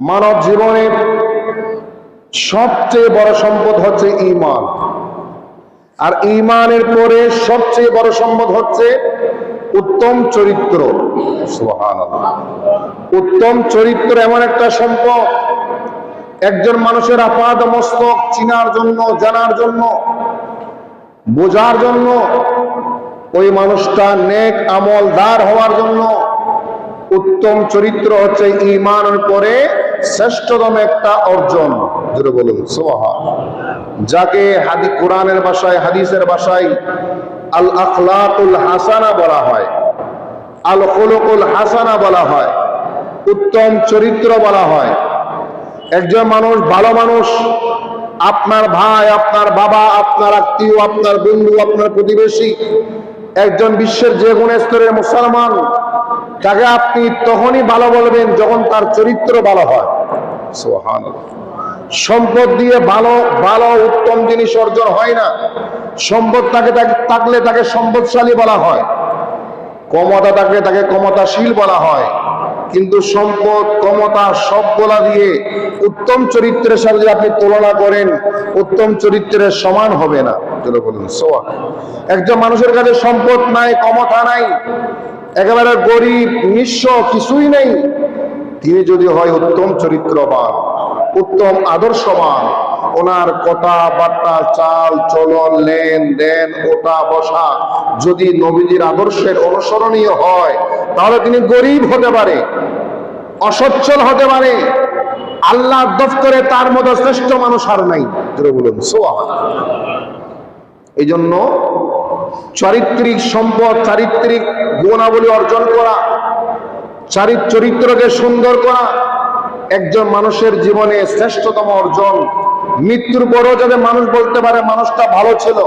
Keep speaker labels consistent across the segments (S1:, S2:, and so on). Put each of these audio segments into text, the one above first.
S1: মানব জীবনের সবচেয়ে বড় সম্পদ হচ্ছে ইমান আর ইমানের পরে সবচেয়ে বড় সম্পদ হচ্ছে উত্তম চরিত্র। উত্তম চরিত্র এমন একটা সম্পদ, একজন মানুষের আপাদ মস্তক চিনার জন্য, জানার জন্য, বোঝার জন্য, ওই মানুষটা নেক আমল আমলদার হওয়ার জন্য উত্তম চরিত্র হচ্ছে ইমানের পরে শ্রেষ্ঠতম একটা অর্জন। জুড়ে বলুন সোহা যাকে হাদি কোরআনের ভাষায় হাদিসের ভাষায় আল আখলাকুল হাসানা বলা হয় আল খুলুকুল হাসানা বলা হয় উত্তম চরিত্র বলা হয়। একজন মানুষ ভালো মানুষ আপনার ভাই আপনার বাবা আপনার আত্মীয় আপনার বন্ধু আপনার প্রতিবেশী একজন বিশ্বের যে কোনো স্তরের মুসলমান তাকে আপনি তখনই ভালো বলবেন যখন তার চরিত্র ভালো হয়। সুবহানাল্লাহ। সম্পদ দিয়ে ভালো ভালো, উত্তম জিনিস অর্জন হয় না। সম্পদ তাকে থাকলে তাকে সম্পদশালী বলা হয়। ক্ষমতা থাকলে তাকে ক্ষমতাশীল বলা হয়। কিন্তু সম্পদ, ক্ষমতা সব বলা দিয়ে উত্তম চরিত্রের সাথে যদি আপনি তুলনা করেন, উত্তম চরিত্রের সমান হবে না। বলুন একজন মানুষের কাছে সম্পদ নাই, ক্ষমতা নাই। একেবারে গরিব, নিঃস্ব, কিছুই নেই। তিনি যদি হয় উত্তম চরিত্রবান, উত্তম আদর্শবান, ওনার কথাবার্তা চাল, চলন, লেন দেন, ওটা, বসা যদি নবীজির আদর্শের অনুসরণীয় হয়, তাহলে তিনি গরিব হতে পারে, অসচ্ছল হতে পারে। আল্লাহ দফতরে তার মতো শ্রেষ্ঠ মানুষ আর নাই। বলুন সোয়া এই জন্য চারিত্রিক সম্পদ, চারিত্রিক গুণাবলী অর্জন করা চারিত চরিত্রকে সুন্দর করা, একজন মানুষের জীবনে শ্রেষ্ঠতম অর্জন। মৃত্যুর পরও যাতে মানুষ বলতে পারে, মানুষটা ভালো ছিল।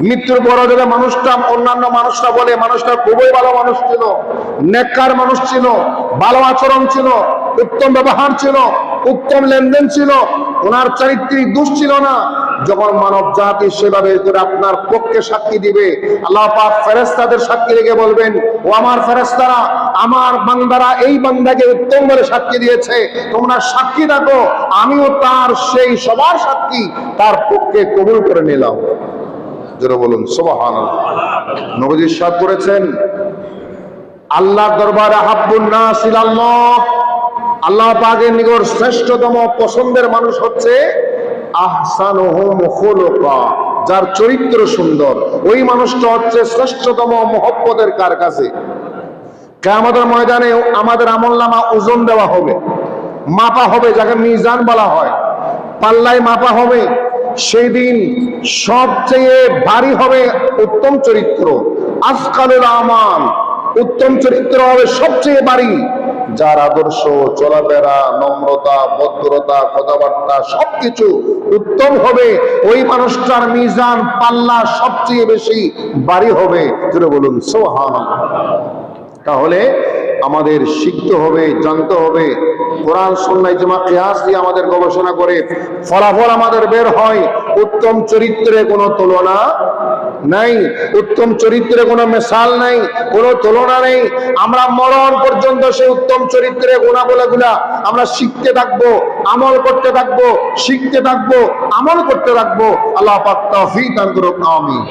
S1: মৃত্যুর পরও যাতে মানুষটা, অন্যান্য মানুষরা বলে, মানুষটা খুবই ভালো মানুষ ছিল। নেককার মানুষ ছিল, ভালো আচরণ ছিল, উত্তম ব্যবহার ছিল। উত্তম লেনদেন ছিল, ওনার চারিত্রিক দোষ ছিল না। যখন মানব জাতি সেভাবে করে আপনার পক্ষে সাক্ষী দিবে, আল্লাহ পাক ফেরেস্তাদের সাক্ষী রেখে বলবেন, ও আমার ফেরেস্তারা আমার বান্দারা এই বান্দাকে উত্তম বলে সাক্ষী দিয়েছে। তোমরা সাক্ষী থাকো, আমিও তার সেই সবার সাক্ষী, তার পক্ষে কবুল করে নিলাম। যেটা বলুন সোবাহান নবজি সাদ করেছেন আল্লাহ দরবারে হাব্বুন নাস ইলাল্লাহ। আল্লাহ পাকের নিকট শ্রেষ্ঠতম পছন্দের মানুষ হচ্ছে যার চরিত্র সুন্দর। ওই মানুষটা হচ্ছে শ্রেষ্ঠতম মহব্বতের কার কাছে কেয়ামতের ময়দানে আমাদের আমলনামা ওজন দেওয়া হবে, মাপা হবে, যাকে মিজান বলা হয়। পাল্লায় মাপা হবে, সেই দিন সবচেয়ে ভারী হবে উত্তম চরিত্র। আজকালের আমান উত্তম চরিত্র হবে সবচেয়ে ভারী। যার আদর্শ, চলাফেরা, নম্রতা, ভদ্রতা, কথাবার্তা সবকিছু উত্তম হবে। ওই মানুষটার মিজান পাল্লা সবচেয়ে বেশি বাড়ি হবে। বলুন, সোহান তাহলে আমাদের শিখতে হবে, জানতে হবে। কোরআন সন্ন্যায় জমা কেয়াস দিয়ে আমাদের গবেষণা করে ফলাফল আমাদের বের হয়। উত্তম চরিত্রে কোনো তুলনা নাই, উত্তম চরিত্রে কোনো মেশাল নাই, কোনো তুলনা নেই। আমরা মরণ পর্যন্ত সেই উত্তম চরিত্রে গুণাবলীগুলা আমরা শিখতে থাকব, আমল করতে থাকব, শিখতে থাকব, আমল করতে থাকব। আল্লাহ পাক তৌফিক দান করুক, আমিন।